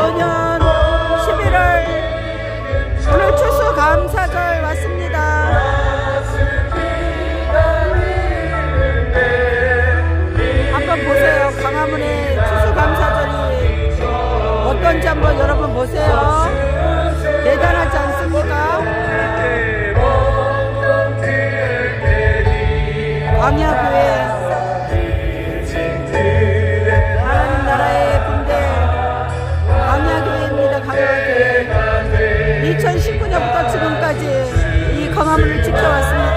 2025년 11월 오늘 추수 감사절 왔습니다. 한번 보세요. 강화문의 추수 감사절이 어떤지 한번 여러분 보세요. 대단하지 않습니까? 광야교회 광야교